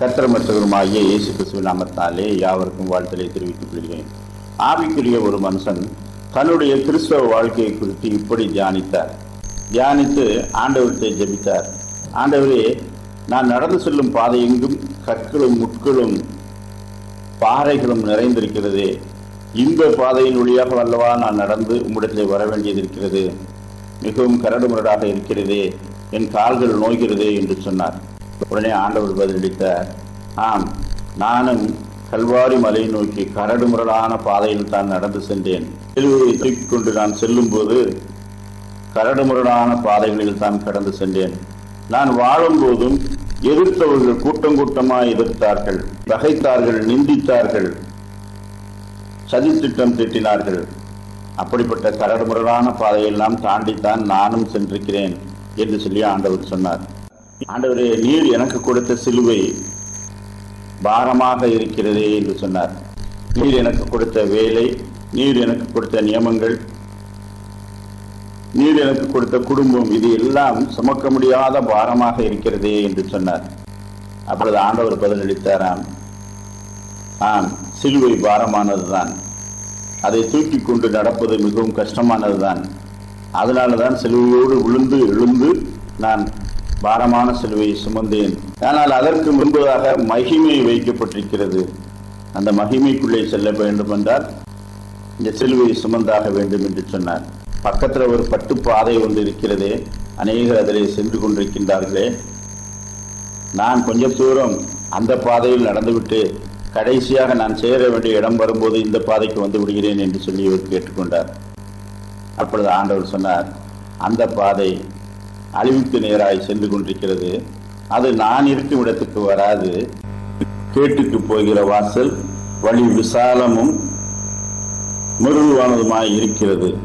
கத்திரமற்றவருமாகிய இயேசு கிறிஸ்துவின் நாமத்தாலே யாவருக்கும் வாழ்த்தலை தெரிவித்துக் கொள்கிறேன். ஆவிக்குரிய ஒரு மனுஷன் தன்னுடைய கிறிஸ்தவ வாழ்க்கையை குறித்து இப்படி தியானித்தார். தியானித்து ஆண்டவர்கிட்ட ஜெபித்தார். ஆண்டவரே நான் நடந்து செல்லும் பாதை எங்கும் கற்களும் முட்களும் பாறைகளும் நிறைந்திருக்கிறது. இன்ப பாதையின் வழியாக அல்லவா நான் நடந்து உம்மிடத்தில் வர வேண்டியது இருக்கிறது. மிகவும் கரடுமுரடாக இருக்கிறதே. என் கால்கள் நோய்கிறதே என்று சொன்னார். உடனே ஆண்டவர் பதிலளித்தார் ஆம் நானும் கல்வாரி மலையை நோக்கி கரடுமுரடான பாதையில் தான் நடந்து சென்றேன். சிலுவையை தூக்கிக் கொண்டு நான் செல்லும்போது கரடுமுரடான பாதைகளில் தான் கடந்து சென்றேன். நான் வாழும்போதும் எதிர்த்தவர்கள் கூட்டம் கூட்டமாய் எதிர்த்தார்கள் பகைத்தார்கள் நிந்தித்தார்கள் சதித்திட்டம் திட்டினார்கள். அப்படிப்பட்ட கரடு முரடான பாதையெல்லாம் தாண்டித்தான் நானும் சென்றிருக்கிறேன் என்று சொல்லி ஆண்டவர் சொன்னார். ஆண்டவரே நீர் எனக்கு கொடுத்த சிலுவை பாரமாக இருக்கிறதே என்று சொன்னார். நீர் எனக்கு கொடுத்த வேலை நீர் எனக்கு கொடுத்த நியமங்கள் நீர் எனக்கு கொடுத்த குடும்பம் இது எல்லாம் சுமக்க முடியாத பாரமாக இருக்கிறதே என்று சொன்னார். அப்பொழுது ஆண்டவர் பதிலளித்தாராம் ஆம் சிலுவை பாரமானதுதான். அதை தூக்கி கொண்டு நடப்பது மிகவும் கஷ்டமானதுதான். அதனால தான் சிலுவையோடு விழுந்து எழுந்து நான் பாரமான சிலுவையை சுமந்தேன். ஆனால் அதற்கு முன்பதாக மகிமை வைக்கப்பட்டிருக்கிறது. அந்த மகிமைக்குள்ளே செல்ல வேண்டும் என்றால் இந்த சிலுவையை சுமந்தாக வேண்டும் என்று சொன்னார். பக்கத்தில் ஒரு பட்டு பாதை ஒன்று இருக்கிறதே அநேகர் அதிலே சென்று கொண்டிருக்கின்றார்களே. நான் கொஞ்ச தூரம் அந்த பாதையில் நடந்துவிட்டு கடைசியாக நான் சேர வேண்டிய இடம் வரும்போது இந்த பாதைக்கு வந்து விடுகிறேன் என்று சொல்லி இவர் கேட்டுக்கொண்டார். அப்பொழுது ஆண்டவர் சொன்னார் அந்த பாதை அழிவுக்கு நேராய் சென்று கொண்டிருக்கிறது. அது நான் இருக்கும் இடத்துக்கு வராது. கேட்டுக்கு போகிற வாசல் வழி விசாலமும் மிருதுவானதுமாய் இருக்கிறது.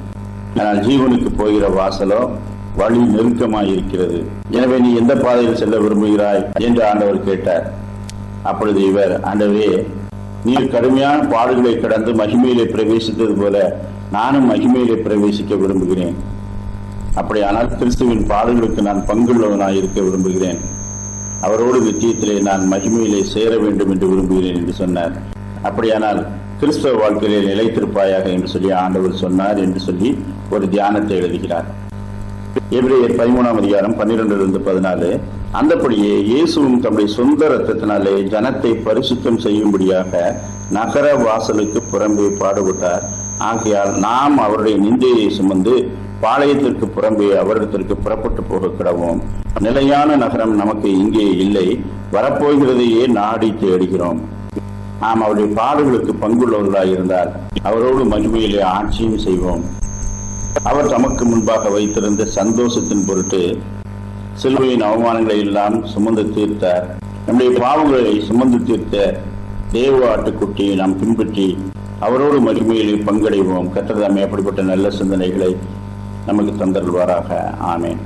ஆனால் ஜீவனுக்கு போகிற வாசலோ வழி நெருக்கமாய் இருக்கிறது. எனவே நீ எந்த பாதையில் செல்ல விரும்புகிறாய்? என்று ஆண்டவர் கேட்டார். அப்பொழுது இவர் ஆண்டவே நீர் கடுமையான பாடுகளை கடந்து மகிமையிலே பிரவேசித்தது போல நானும் மகிமையிலே பிரவேசிக்க விரும்புகிறேன். அப்படியானால் கிறிஸ்துவின் பாடுகளுக்கு நான் பங்குள்ளவனாய் இருக்க விரும்புகிறேன். அவரோடு நிச்சயத்திலே நான் மகிமையிலே சேர வேண்டும் என்று விரும்புகிறேன் என்று சொன்னார். அப்படியானால் கிறிஸ்தவ வாழ்க்கையிலே நிலைத்திருப்பாயாக என்று சொல்லி ஆண்டவர் சொன்னார் என்று சொல்லி ஒரு தியானத்தை எழுதுகிறார். எபிரேயர் பதிமூணாம் அதிகாரம் பன்னிரெண்டிலிருந்து பதினாலு. அந்தபடியே இயேசுவும் தம்முடைய சொந்த ரத்தத்தினாலே ஜனத்தை பரிசுத்தம் செய்யும்படியாக நகர வாசலுக்கு புறம்பே பாடுபட்டார். ஆகையால் நாம் அவருடைய நிந்தையை சுமந்து பாளையத்திற்கு புறம்பே அவரிடத்திற்கு புறப்பட்டு போக கிடவோம். நிலையான நகரம் நமக்கு இங்கே இல்லை. வரப்போகிறதையே நாடி தேடுகிறோம். நாம் அவருடைய பாடுகளுக்கு பங்குள்ளவர்களாக இருந்தால் அவரோடு மகிமையிலே ஆட்சியும் செய்வோம். அவர் தமக்கு முன்பாக வைத்திருந்த சந்தோஷத்தின் பொருட்டு சிலுவையின் அவமானங்களை எல்லாம் சுமந்து தீர்த்தார். நம்முடைய பாவங்களை சுமந்து தீர்த்த தேவ ஆட்டுக்குட்டியை நாம் பின்பற்றி அவரோடு மகிமையிலே பங்கடைவோம். கற்றதாமே அப்படிப்பட்ட நல்ல சிந்தனைகளை நமக்கு தந்தருள்வாராக. ஆமேன்.